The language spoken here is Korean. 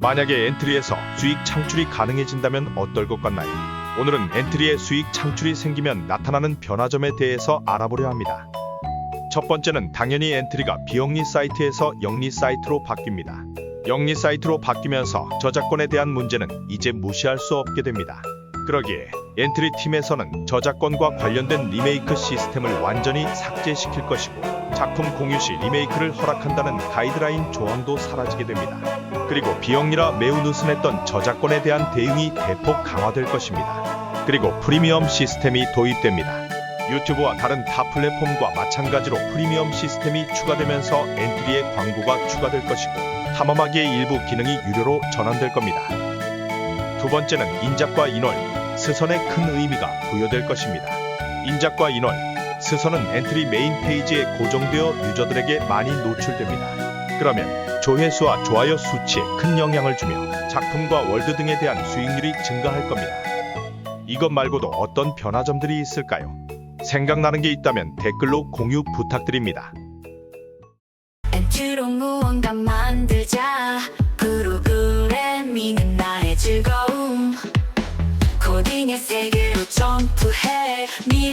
만약에 엔트리에서 수익 창출이 가능해진다면 어떨 것 같나요? 오늘은 엔트리에 수익 창출이 생기면 나타나는 변화점에 대해서 알아보려 합니다. 첫 번째는 당연히 엔트리가 비영리 사이트에서 영리 사이트로 바뀝니다. 영리 사이트로 바뀌면서 저작권에 대한 문제는 이제 무시할 수 없게 됩니다. 그러기에 엔트리 팀에서는 저작권과 관련된 리메이크 시스템을 완전히 삭제시킬 것이고 작품 공유 시 리메이크를 허락한다는 가이드라인 조항도 사라지게 됩니다. 그리고 비영리라 매우 느슨했던 저작권에 대한 대응이 대폭 강화될 것입니다. 그리고 프리미엄 시스템이 도입됩니다. 유튜브와 다른 타 플랫폼과 마찬가지로 프리미엄 시스템이 추가되면서 엔트리에 광고가 추가될 것이고 탐험하기의 일부 기능이 유료로 전환될 겁니다. 두 번째는 인작과 인월, 스선에 큰 의미가 부여될 것입니다. 인작과 인월, 스선은 엔트리 메인 페이지에 고정되어 유저들에게 많이 노출됩니다. 그러면 조회수와 좋아요 수치에 큰 영향을 주며 작품과 월드 등에 대한 수익률이 증가할 겁니다. 이것 말고도 어떤 변화점들이 있을까요? 생각나는 게 있다면 댓글로 공유 부탁드립니다. 엔트로 무언가 만들자 세계로 점프해. 미